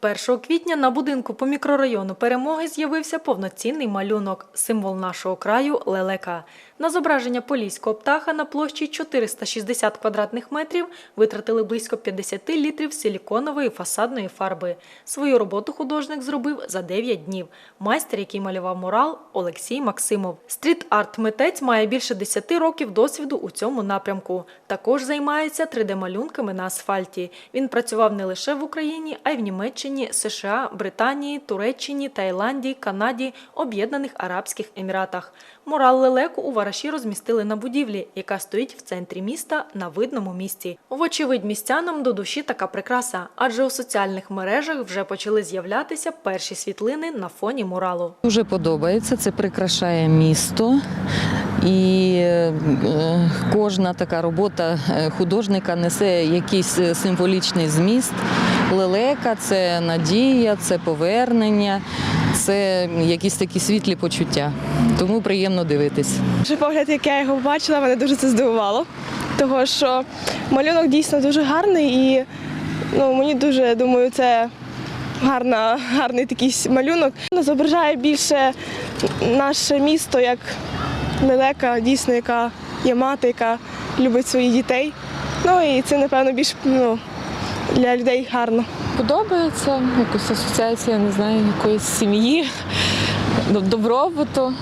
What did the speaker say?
1 квітня на будинку по мікрорайону Перемоги з'явився повноцінний малюнок, символ нашого краю лелека. На зображення поліського птаха на площі 460 квадратних метрів витратили близько 50 літрів силіконової фасадної фарби. Свою роботу художник зробив за 9 днів. Майстер, який малював мурал, Олексій Максимов. Стріт-арт-митець має більше 10 років досвіду у цьому напрямку. Також займається 3D-малюнками на асфальті. Він працював не лише в Україні, а й в Німеччині, США, Британії, Туреччині, Таїланді, Канаді, Об'єднаних Арабських Еміратах. Мурал лелеку у Вараші розмістили на будівлі, яка стоїть в центрі міста на видному місці. Вочевидь, містянам до душі така прикраса, адже у соціальних мережах вже почали з'являтися перші світлини на фоні муралу. Дуже подобається, це прикрашає місто. І е, кожна така робота е, художника несе якийсь е, символічний зміст. Лелека це надія, це повернення, це якісь такі світлі почуття. Тому приємно дивитись. Перший погляд, як я його бачила, мене дуже це здивувало. Того що малюнок дійсно дуже гарний і ну, мені дуже думаю, це гарна, гарний такий малюнок. Воно Зображає більше наше місто як лелека, дійсно, яка є мати, яка любить своїх дітей. Ну і це, напевно, більш ну, для людей гарно. Подобається якась асоціація, не знаю, якоїсь сім'ї, добробуту.